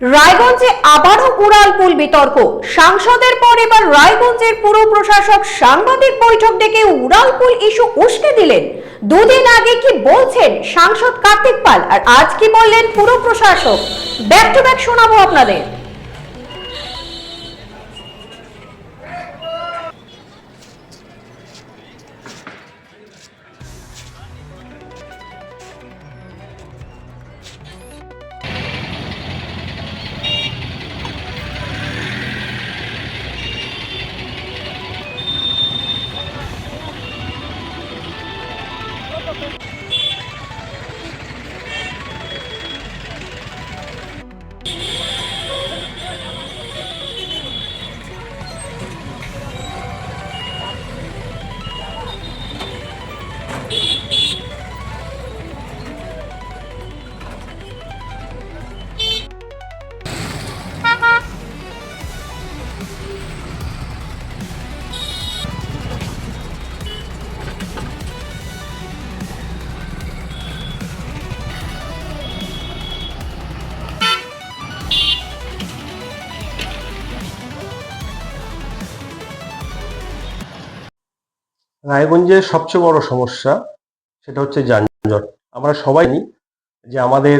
রায়গঞ্জে আবারও উড়ালপুল বিতর্ক। সাংসদের পর এবার রায়গঞ্জের পুর প্রশাসক সাংবাদিক বৈঠক ডেকে উড়াল পুল ইস্যু উস্কে দিলেন। দুদিন আগে কি বলছেন সাংসদ কার্তিক পাল? আর আজ কি বললেন পুর প্রশাসক? ব্যাক টু ব্যাক শোনাবো আপনাদের। রায়গঞ্জের সবচেয়ে বড় সমস্যা সেটা হচ্ছে যানজট। আমরা সবাই যে আমাদের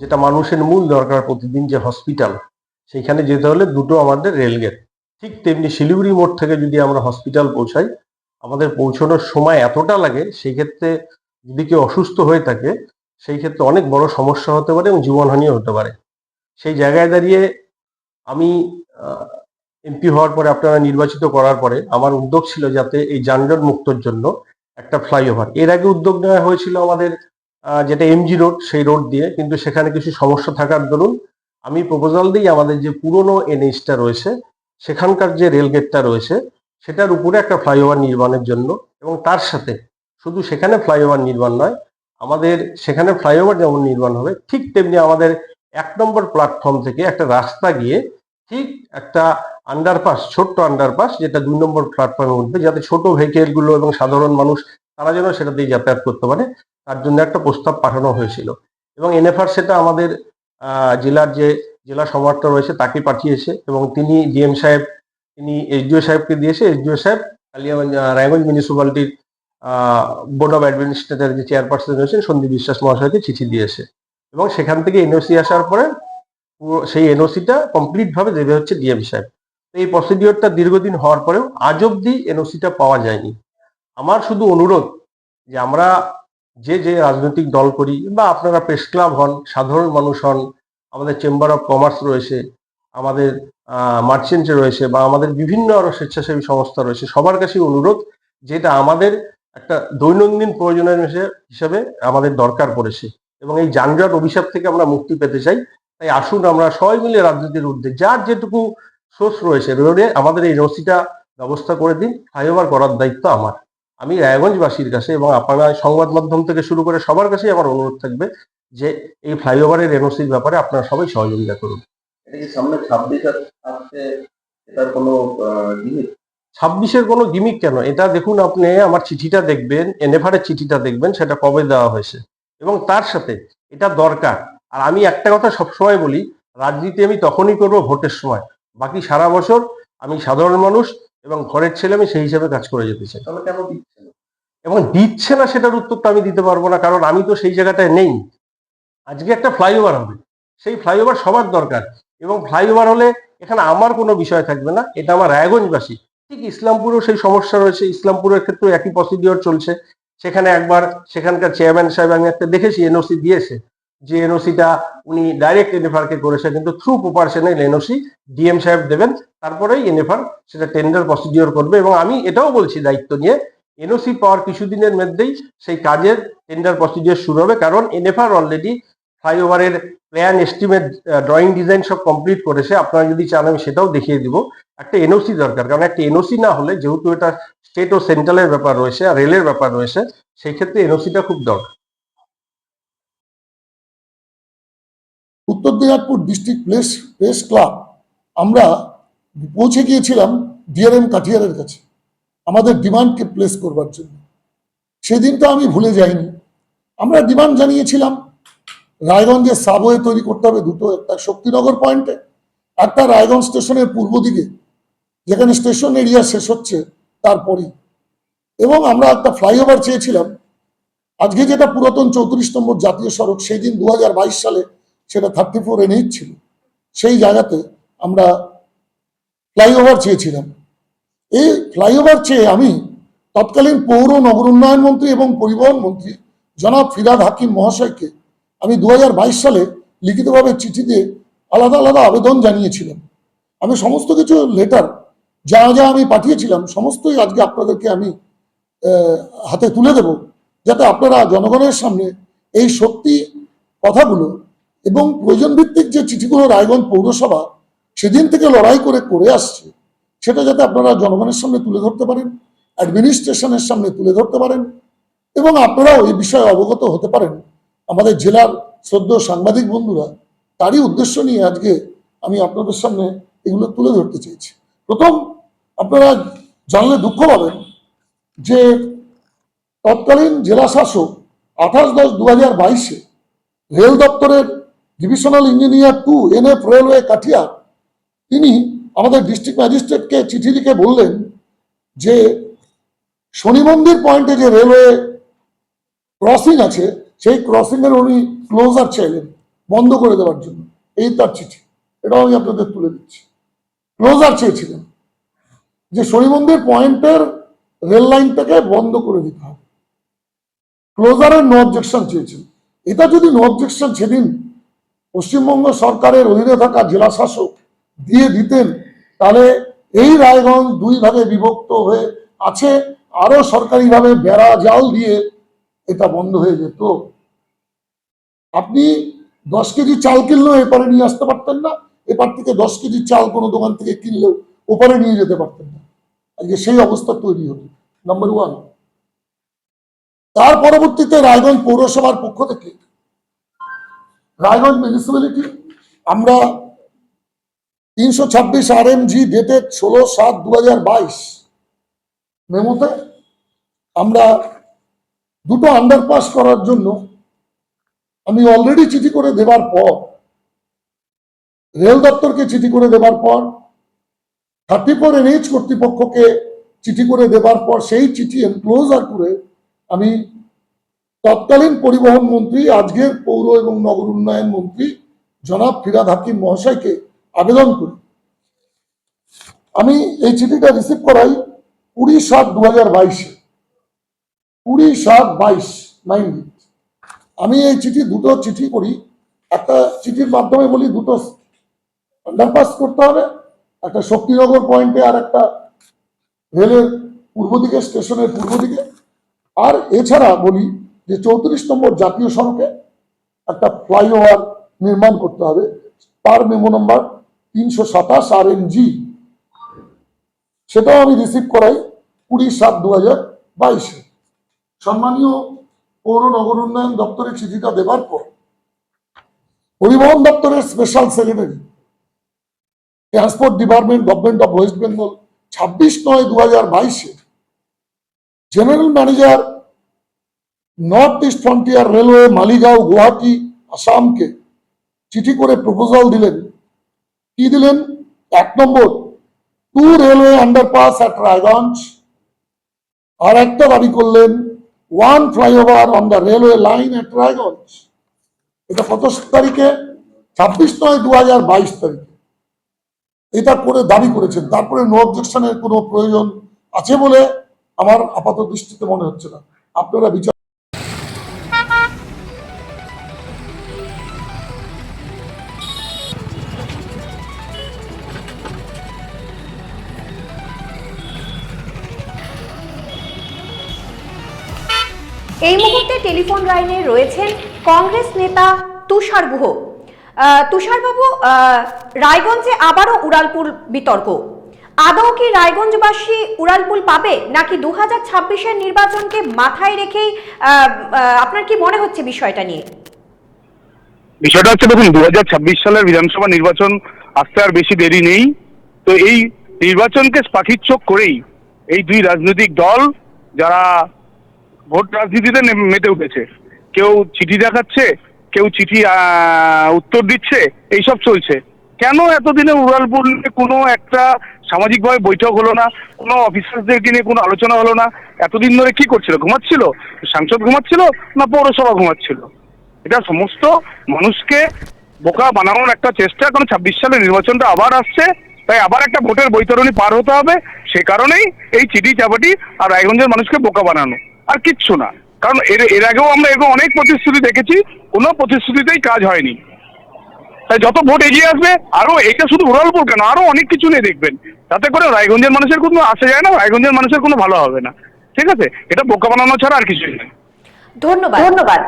যেটা মানুষের মূল দরকার প্রতিদিন যে হসপিটাল, সেইখানে যেতে হলে দুটো আমাদের রেলগেট। ঠিক তেমনি শিলিগুড়ি মোড় থেকে যদি আমরা হসপিটাল পৌঁছাই, আমাদের পৌঁছানোর সময় এতটা লাগে সেই ক্ষেত্রে যদি কেউ অসুস্থ হয়ে থাকে সেই ক্ষেত্রে অনেক বড় সমস্যা হতে পারে এবং জীবনহানিও হতে পারে। সেই জায়গায় দাঁড়িয়ে আমি এমপি হওয়ার পরে আপনারা নির্বাচিত করার পরে আমার উদ্যোগ ছিল যাতে এই যানজট মুক্তর জন্য একটা ফ্লাইওভার। এর আগে উদ্যোগ নেওয়া হয়েছিল আমাদের যেটা এমজি রোড, সেই রোড দিয়ে, কিন্তু সেখানে কিছু সমস্যা থাকার দরুন আমি প্রপোজাল দিই আমাদের যে পুরনো এনএইচটা রয়েছে, সেখানকার যে রেলগেটটা রয়েছে, সেটার উপরে একটা ফ্লাইওভার নির্মাণের জন্য এবং তার সাথে শুধু সেখানে ফ্লাইওভার নির্মাণ নয়, আমাদের সেখানে ফ্লাইওভার যেমন নির্মাণ হবে, ঠিক তেমনি আমাদের এক নম্বর প্ল্যাটফর্ম থেকে একটা রাস্তা গিয়ে ঠিক একটা আন্ডারপাস ছোট্ট আন্ডারপাস যেটা দুই নম্বর প্ল্যাটফর্মে উঠবে যাতে ছোট ভেহিকেলগুলো এবং সাধারণ মানুষ, তারা যেন সেটা দিয়ে যাতায়াত করতে পারে, তার জন্য একটা প্রস্তাব পাঠানো হয়েছিল। এবং এনএফআর সেটা আমাদের জেলার যে জেলা সম্রাট রয়েছে, তাকে পাঠিয়েছে, এবং তিনি ডিএম সাহেব, তিনি এসডিও সাহেবকে দিয়েছে। এসডিও সাহেব কালিয়াগঞ্জ রায়গঞ্জ মিউনিসিপ্যালিটির বোর্ড অফ অ্যাডমিনিস্ট্রেটর যে চেয়ারপারসন রয়েছেন, সন্দীপ বিশ্বাস মহাশয়কে চিঠি দিয়েছে। এবং সেখান থেকে এনওসি আসার পরে সেই এনওসিটা কমপ্লিটভাবে দেবে হচ্ছে ডিএম সাহেব। এই প্রসিডিওরটা দীর্ঘদিন হওয়ার পরেও আজ অব্দি এনওসিটা পাওয়া যায়নি। আমার শুধু অনুরোধ যে আমরা যে যে রাজনৈতিক দল করি বা আপনারা প্রেস ক্লাব হন, সাধারণ মানুষ হন, আমাদের চেম্বার অফ কমার্স রয়েছে, আমাদের মার্চেন্ট রয়েছে বা আমাদের বিভিন্ন আরও স্বেচ্ছাসেবী সংস্থা রয়েছে, সবার কাছে অনুরোধ যেটা আমাদের একটা দৈনন্দিন প্রয়োজনের হিসেবে আমাদের দরকার পড়েছে। এবং এই যানজট অভিশাপ থেকে আমরা মুক্তি পেতে চাই। তাই আসুন আমরা সবাই মিলে রাজনীতির ঊর্ধ্বে যার যেটুকু সোর্স রয়েছে। রোডে আমাদের এই রসিটা ব্যবস্থা করে দিন। ফ্লাইওভার করার দায়িত্ব আমার। আমি রায়গঞ্জবাসীর কাছে এবং আপনারা সংবাদ মাধ্যম থেকে শুরু করে সবার কাছেই আমার অনুরোধ থাকবে যে এই ফ্লাইওভারের এনওসির ব্যাপারে আপনারা সবাই সহযোগিতা করুন। সামনে ছাব্বিশ আসছে এটার কোনো জিনিস ছাব্বিশের কোনো গিমিক কেন? এটা দেখুন আপনি আমার চিঠিটা দেখবেন এনএফআরের চিঠিটা দেখবেন সেটা কবে দেওয়া হয়েছে। এবং তার সাথে এটা দরকার। আর আমি একটা কথা সবসময় বলি রাজনীতি আমি তখনই করব ভোটের সময়। বাকি সারা বছর আমি সাধারণ মানুষ এবং ঘরের ছেলে আমি সেই হিসাবে কাজ করে যেতে চাই। তাহলে কেন দিচ্ছে না? এবং দিচ্ছে না সেটার উত্তরটা আমি দিতে পারব না কারণ আমি তো সেই জায়গাটায় নেই। আজকে একটা ফ্লাইওভার হবে সেই ফ্লাইওভার সবার দরকার এবং ফ্লাইওভার হলে এখানে আমার কোনো বিষয় থাকবে না এটা আমার রায়গঞ্জবাসী। ঠিক ইসলামপুরেও সেই সমস্যা রয়েছে ইসলামপুরের ক্ষেত্রেও একই প্রসিডিওর চলছে। সেখানে একবার সেখানকার চেয়ারম্যান সাহেব আমি একটা দেখেছি এনওসি দিয়েছে। যে এনওসিটা উনি ডাইরেক্ট এনএফআর কে করেছে, কিন্তু থ্রু প্রপার্শনাল এনওসি ডিএম সাহেব দেবেন, তারপরেই এনএফআর সেটা টেন্ডার প্রসিডিওর করবে এবং আমি এটাও বলছি দায়িত্ব নিয়ে এনওসি পাওয়ার কিছুদিনের মধ্যেই সেই কাজের টেন্ডার প্রসিডিওর শুরু হবে, কারণ এনএফআর অলরেডি ফ্লাইওভারের প্ল্যান এস্টিমেট ড্রয়িং ডিজাইন সব কমপ্লিট করেছে, আপনারা যদি চান আমি সেটাও দেখিয়ে দিব। একটা এনওসি দরকার, কারণ একটা এনওসি না হলে যেহেতু এটা স্টেট ও সেন্ট্রালের ব্যাপার রয়েছে আর রেলের ব্যাপার রয়েছে, সেই ক্ষেত্রে এনওসিটা খুব দরকার। Uttar Dinajpur district press press club আমরা পৌঁছে গিয়েছিলাম ডিআরএম কাঠিয়ারের কাছে। আমাদের ডিমান্ডকে প্লেস করবার জন্য। সেদিনটা আমি ভুলে যাইনি। আমরা ডিমান্ড জানিয়েছিলাম, রায়গঞ্জে সাবওয়ে তৈরি করতে হবে দুটো, একটা শক্তিনগর পয়েন্টে একটা রায়গঞ্জ স্টেশনের পূর্ব দিকে, যেখানে স্টেশন এরিয়া শেষ হচ্ছে তারপরেই। এবং আমরা একটা ফ্লাইওভার চেয়েছিলাম। আজকে যেটা পুরাতন চৌত্রিশ নম্বর জাতীয় সড়ক সেই দিন দু হাজার বাইশ সালে সেটা থার্টি ফোর এনএইচ ছিল। সেই জায়গাতে আমরা ফ্লাইওভার চেয়েছিলাম। এই ফ্লাইওভার চেয়ে আমি তৎকালীন পৌর নগর উন্নয়ন মন্ত্রী এবং পরিবহন মন্ত্রী জনাব ফিরাদ হাকিম মহাশয়কে আমি দু হাজার বাইশ সালে লিখিতভাবে চিঠি দিয়ে আলাদা আলাদা আবেদন জানিয়েছিলাম। আমি সমস্ত কিছু লেটার যা যা আমি পাঠিয়েছিলাম, সমস্তই আজকে আপনাদেরকে আমি হাতে তুলে দেব। যাতে আপনারা জনগণের সামনে এই সত্যি কথাগুলো এবং প্রয়োজন ভিত্তিক যে চিঠিগুলো রায়গঞ্জ পৌরসভা সেদিন থেকে লড়াই করে করে আসছে সেটা যাতে আপনারা জনগণের সামনে তুলে ধরতে পারেন অ্যাডমিনিস্ট্রেশনের সামনে তুলে ধরতে পারেন এবং আপনারাও এই বিষয়ে অবগত হতে পারেন। আমাদের জেলার শ্রদ্ধ সাংবাদিক বন্ধুরা তারই উদ্দেশ্য নিয়ে আজকে আমি আপনাদের সামনে এগুলো তুলে ধরতে চেয়েছি। প্রথম আপনারা জানলে দুঃখ পাবেন যে তৎকালীন জেলা শাসক আঠাশ দশ দু হাজার বাইশে রেল দপ্তরের divisional engineer two N F railway Katihar তিনি আমাদের ডিস্ট্রিক্ট ম্যাজিস্ট্রেটকে চিঠি লিখে বললেন যে শনি মন্দির পয়েন্টে যে রেলওয়ে ক্রসিং আছে, সেই ক্রসিং এর উনি ক্লোজার চাইলেন বন্ধ করে দেওয়ার জন্য। এই তার চিঠি। এটাও আমি আপনাদের তুলে দিচ্ছি। ক্লোজার চেয়েছিলেন যে শনি মন্দির পয়েন্টের রেল লাইনটাকে বন্ধ করে দিতে হবে। ক্লোজারের নো অবজেকশন চেয়েছেন এটা যদি নো অবজেকশন সেদিন পশ্চিমবঙ্গ সরকারের অধীনে থাকা জেলা শাসক দিয়ে দিতেন, তাহলে এই রায়গঞ্জ দুই ভাগে বিভক্ত হয়ে আছে, আরও সরকারিভাবে বেড়া জাল দিয়ে এটা বন্ধ হয়ে যেত। আপনি দশ কেজি চাল কিনলেও এপারে নিয়ে আসতে পারতেন না, এপার থেকে দশ কেজি চাল কোনো দোকান থেকে কিনলেও ওপারে নিয়ে যেতে পারতেন না। আজকে সেই অবস্থা তৈরি হতো নাম্বার ওয়ান তার পরবর্তীতে রায়গঞ্জ পৌরসভার পক্ষ থেকে রায়গঞ্জ মিউনিসিপ্যালিটি আমরা তিনশো ছাব্বিশ আর এম জি ডেটেড ষোলো সাত দু হাজার বাইশ মেমোতে আমরা দুটো আন্ডারপাস করার জন্য আমি অলরেডি চিঠি করে দেবার পর রেল দপ্তরকে চিঠি করে দেবার পর থার্টি ফোর এনএইচ কর্তৃপক্ষকে চিঠি করে দেবার পর, সেই চিঠি এনক্লোজার করে আমি তৎকালীন পরিবহন মন্ত্রী, আজকের পৌর এবং নগর উন্নয়ন মন্ত্রী জনাব ফিরাদ হাকিম মহাশয়কে আবেদন করি। আমি এই চিঠিটা রিসিভ করাই কুড়ি সাত দু হাজার বাইশে। কুড়ি সাত বাইশ নাইন আমি এই চিঠি, দুটো চিঠি করি একটা চিঠির মাধ্যমে বলি দুটো আন্ডারপাস করতে হবে, একটা শক্তিনগর পয়েন্টে আর একটা রেলের পূর্ব দিকে, স্টেশনের পূর্ব দিকে। আর এছাড়া বলি যে চৌত্রিশ নম্বর জাতীয় সড়কে একটা ফ্লাইওভার নির্মাণ করতে হবে। তার মেমো নম্বর তিনশো সাতাশ আর এন জি সেটাও আমি রিসিভ করাই কুড়ি সাত দু হাজার বাইশে। সম্মানীয় পৌর নগর উন্নয়ন দপ্তরে চিঠিটা দেবার পর পরিবহন দপ্তরের special secretary transport department government of West Bengal ছাব্বিশ নয় দু হাজার বাইশে general manager North East Frontier railway Maligaon Guwahati আসামকে চিঠি করে প্রপোজাল দিলেন। কি দিলেন? এক নম্বর two railway underpass at Raiganj আর একটা দাবি করলেন one flyover on the railway line at Raiganj এটা কত তারিখে, ছাব্বিশ নয় দু হাজার বাইশ তারিখে। এটা করে দাবি করেছেন। তারপরে নো অবজেকশনের কোনো প্রয়োজন আছে বলে আমার আপাত দৃষ্টিতে মনে হচ্ছে না। আপনারা বিচার এই মুহূর্তে টেলিফোন লাইনে রয়েছেন কংগ্রেস নেতা তুষার গুহ। তুষারবাবু রায়গঞ্জে আবারও উড়ালপুল বিতর্ক। আদৌ কি রায়গঞ্জবাসী উড়ালপুল পাবে, নাকি দু হাজার ছাব্বিশের নির্বাচনকে মাথায় রেখেই আপনার কি মনে হচ্ছে বিষয়টা নিয়ে? বিষয়টা হচ্ছে দেখুন দু হাজার ছাব্বিশ সালের বিধানসভা নির্বাচন আসতে আর বেশি দেরি নেই। তো এই নির্বাচনকে পাখির করেই এই দুই রাজনৈতিক দল, যারা ভোট রাজনীতিতে মেতে উঠেছে। কেউ চিঠি দেখাচ্ছে, কেউ চিঠি উত্তর দিচ্ছে, এইসব চলছে। কেন এতদিনে উড়ালপুর নিয়ে কোনো একটা সামাজিকভাবে বৈঠক হলো না, কোনো অফিসারদেরকে নিয়ে কোনো আলোচনা হলো না? এতদিন ধরে কি করছিল? ঘুমাচ্ছিল? সাংসদ ঘুমাচ্ছিল না পৌরসভা ঘুমাচ্ছিল? এটা সমস্ত মানুষকে বোকা বানানোর একটা চেষ্টা। কারণ ছাব্বিশ সালে নির্বাচনটা আবার আসছে, তাই আবার একটা ভোটের বৈতরণী পার হতে হবে। সে কারণেই এই চিঠি চাপাটি আর রায়গঞ্জের মানুষকে বোকা বানানো। আর কিচ্ছু না। কারণ এর এর আগেও আমরা এরকম অনেক প্রতিশ্রুতি দেখেছি কোনো প্রতিশ্রুতিতেই কাজ হয়নি। তাই যত ভোট এগিয়ে আসবে আরও এটা শুধু উড়ালপুর কেন আরও অনেক কিছু নিয়ে দেখবেন। তাতে করে রায়গঞ্জের মানুষের কোনো আসে যায় না রায়গঞ্জের মানুষের কোনো ভালো হবে না। ঠিক আছে? এটা বোকা বানানো ছাড়া আর কিছুই নয়। ধন্যবাদ। ধন্যবাদ।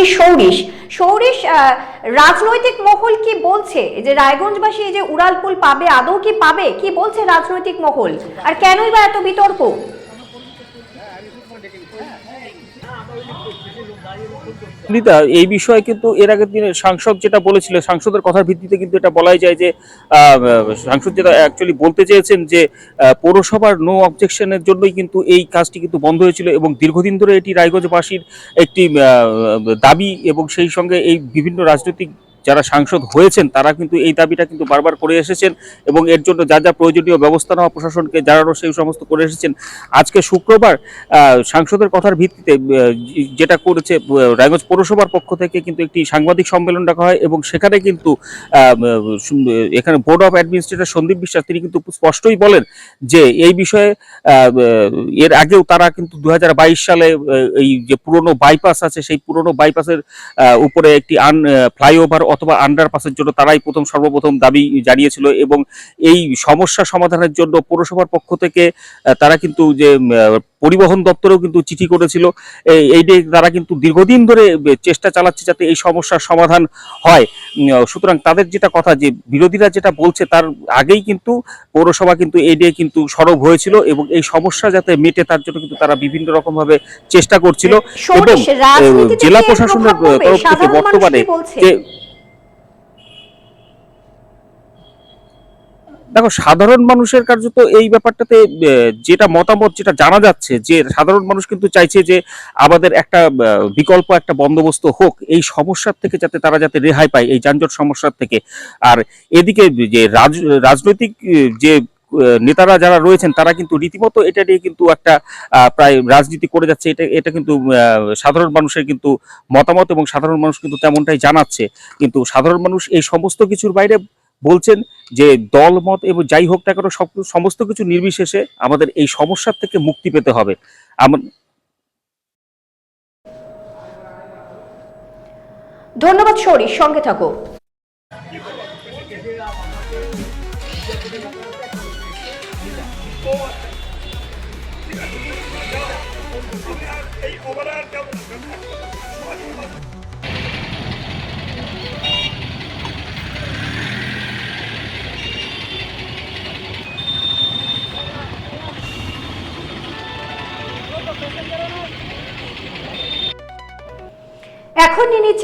দিদি সৌরিশ সৌরিশ রাজনৈতিক মহল কি বলছে? যে রায়গঞ্জবাসী যে উড়ালপুল পাবে, আদৌ কি পাবে? কি বলছে রাজনৈতিক মহল? আর কেনই বা এত বিতর্ক? সুনিতা এই বিষয়ে কিন্তু এর আগের দিনে সাংসদ যেটা বলেছিল, সাংসদের কথার ভিত্তিতে কিন্তু এটা বলাই যায় যে সাংসদ যেটা অ্যাকচুয়ালি বলতে চেয়েছেন যে পৌরসভার নো অবজেকশনের জন্যই কিন্তু এই কাজটি কিন্তু বন্ধ হয়েছিল এবং দীর্ঘদিন ধরে এটি রায়গঞ্জবাসীর একটি দাবি এবং সেই সঙ্গে এই বিভিন্ন রাজনৈতিক যারা সাংসদ হয়েছেন, তারা কিন্তু এই দাবিটা কিন্তু বারবার করে এসেছেন এবং এর জন্য যা যা প্রয়োজনীয় ব্যবস্থা নেওয়া প্রশাসনকে জানানো সেই সমস্ত করে এসেছেন। আজকে শুক্রবার সাংসদের কথার ভিত্তিতে যেটা করেছে রায়গঞ্জ পৌরসভার পক্ষ থেকে কিন্তু একটি সাংবাদিক সম্মেলন রাখা হয় এবং সেখানে কিন্তু এখানে বোর্ড অফ অ্যাডমিনিস্ট্রেটর সন্দীপ বিশ্বাস, তিনি কিন্তু স্পষ্টই বলেন যে এই বিষয়ে এর আগেও তারা কিন্তু দু হাজার বাইশ সালে এই যে পুরনো বাইপাস আছে, সেই পুরনো বাইপাসের উপরে একটি আন ফ্লাইওভার অথবা আন্ডারপাসের জন্য তারাই প্রথম সর্বপ্রথম দাবি জানিয়েছিল এবং এই সমস্যা সমাধানের জন্য পৌরসভার পক্ষ থেকে তারা কিন্তু যে পরিবহন দপ্তরেও কিন্তু চিঠি করেছিল। এই তারা কিন্তু দীর্ঘদিন ধরে চেষ্টা চালাচ্ছে যাতে এই সমস্যার সমাধান হয়। সুতরাং তাদের যেটা কথা যে বিরোধীরা যেটা বলছে তার আগেই কিন্তু পৌরসভা কিন্তু এই নিয়ে কিন্তু সরব হয়েছিল এবং এই সমস্যা যাতে মেটে তার জন্য কিন্তু তারা বিভিন্ন রকম ভাবে চেষ্টা করছিল এবং জেলা প্রশাসনের তরফ থেকে বর্তমানে যে দেখো, সাধারণ মানুষের কার্য তো এই ব্যাপারটাতে যেটা মতামত, যেটা জানা যাচ্ছে যে সাধারণ মানুষ কিন্তু চাইছে যে আমাদের একটা বিকল্প, একটা বন্দোবস্ত হোক, এই সমস্যার থেকে যাতে তারা যাতে রেহাই পায়, এই যানজট সমস্যার থেকে। আর এদিকে যে রাজ, রাজনৈতিক যে নেতারা যারা রয়েছেন, তারা কিন্তু রীতিমতো এটা নিয়ে কিন্তু একটা প্রায় রাজনীতি করে যাচ্ছে। এটা এটা কিন্তু সাধারণ মানুষের কিন্তু মতামত এবং সাধারণ মানুষ কিন্তু তেমনটাই জানাচ্ছে। কিন্তু সাধারণ মানুষ এই সমস্ত কিছুর বাইরে বলছেন যে দলমত এবং যাই হোক না কেন সব সমস্ত কিছু নির্বিশেষে আমাদের এই সমস্যার থেকে মুক্তি পেতে হবে। আমার ধন্যবাদ সরি সঙ্গে থাকো। নিচ্ছে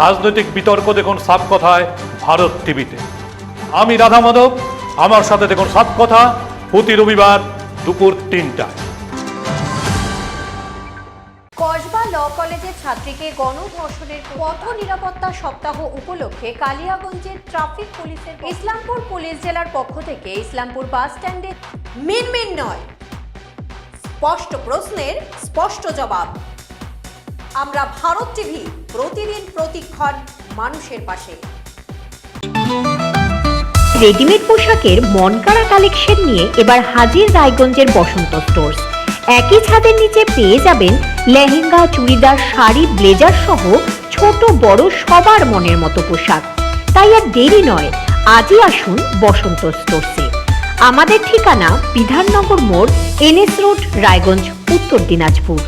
রাজনৈতিক বিতর্ক দেখুন সাপ কথায় ভারত টিভিতে। আমি রাধা মাধব, আমার সাথে দেখুন সাপ কথা প্রতি রবিবার দুপুর তিনটায়। কসবা ল কলেজের ছাত্রীকে গণধর্ষণের পথ নিরাপত্তা সপ্তাহ উপলক্ষে কালিয়াগঞ্জের ট্রাফিক পুলিশের ইসলামপুর পুলিশ জেলার পক্ষ থেকে ইসলামপুর বাস স্ট্যান্ডে মিনমিন নয়। স্পষ্ট প্রশ্নের স্পষ্ট জবাব। আমরা ভারত টিভি প্রতিদিন প্রতিক্ষণ মানুষের পাশে। রেডিমেড পোশাকের মনকাড়া কালেকশন নিয়ে এবার হাজির রায়গঞ্জের বসন্ত স্টোর্স। একই ছাদের নিচে পেয়ে যাবেন লেহেঙ্গা, চুড়িদার, শাড়ি, ব্লেজার সহ ছোট বড় সবার মনের মতো পোশাক। তাই আর দেরি নয়, আজই আসুন বসন্ত স্টোর্সে। আমাদের ঠিকানা বিধাননগর মোড়, এনএস রোড, রায়গঞ্জ, উত্তর দিনাজপুর।